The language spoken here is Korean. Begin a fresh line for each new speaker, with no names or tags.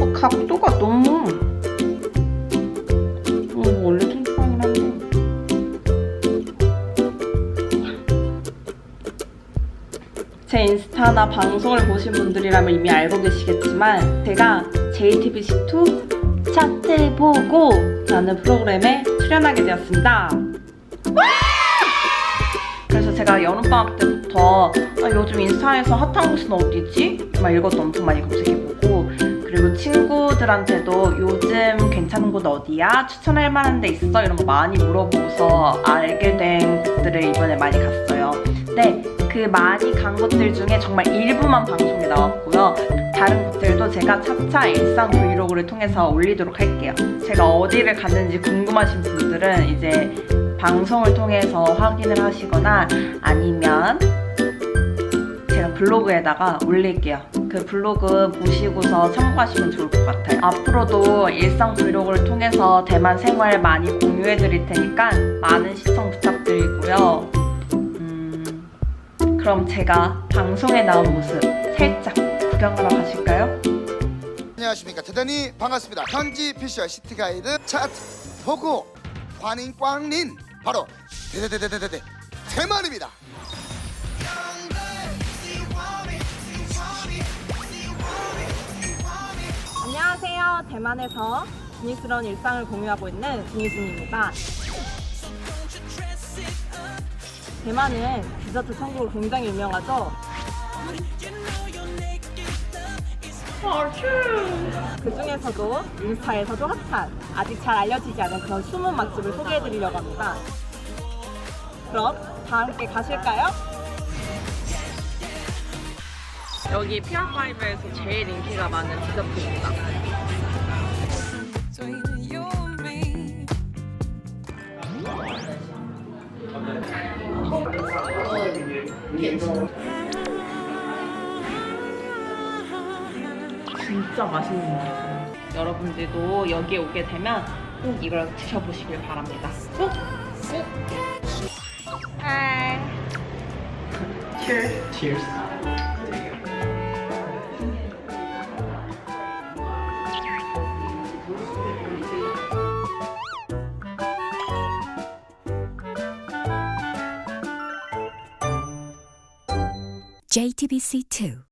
어, 각도가 너무 어, 원래 통통하긴 한데 제 인스타나 방송을 보신 분들이라면 이미 알고 계시겠지만 제가 JTBC2 차트 보고 라는 프로그램에 출연하게 되었습니다. 그래서 제가 여름방학 때부터 아, 요즘 인스타에서 핫한 곳은 어디지? 막 이것도 엄청 많이 검색해보고 그리고 친구들한테도 요즘 괜찮은 곳 어디야? 추천할 만한 데 있어? 이런 거 많이 물어보고서 알게 된 곳들을 이번에 많이 갔어요. 근데 그 많이 간 곳들 중에 정말 일부만 방송에 나왔고요. 다른 곳들도 제가 차차 일상 브이로그를 통해서 올리도록 할게요. 제가 어디를 갔는지 궁금하신 분들은 이제 방송을 통해서 확인을 하시거나 아니면 제가 블로그에다가 올릴게요. 그 블로그 보시고서 참고하시면 좋을 것 같아요. 앞으로도 일상 브이로그를 통해서 대만 생활 많이 공유해 드릴 테니까 많은 시청 부탁드리고요. 음, 그럼 제가 방송에 나온 모습 살짝 구경하러 가실까요?
안녕하십니까 대단히 반갑습니다 현지 피셜 시티 가이드 차트 보고 환인 꽝린 바로 대대대대대대 대만입니다
대만에서 진이스러운 일상을 공유하고 있는 진이준입니다. 대만은 디저트 천국으로 굉장히 유명하죠. 그 중에서도 인스타에서도 핫한 아직 잘 알려지지 않은 그런 숨은 맛집을 소개해드리려고 합니다. 그럼 다 함께 가실까요? 여기 피아파이브에서 제일 인기가 많은 디저트입니다. 진짜 맛있는 것 같아요. 여러분들도 여기에 오게 되면 꼭 이걸 드셔보시길 바랍니다. 꼭! 꼭! 하이! Cheers! Cheers!
JTBC2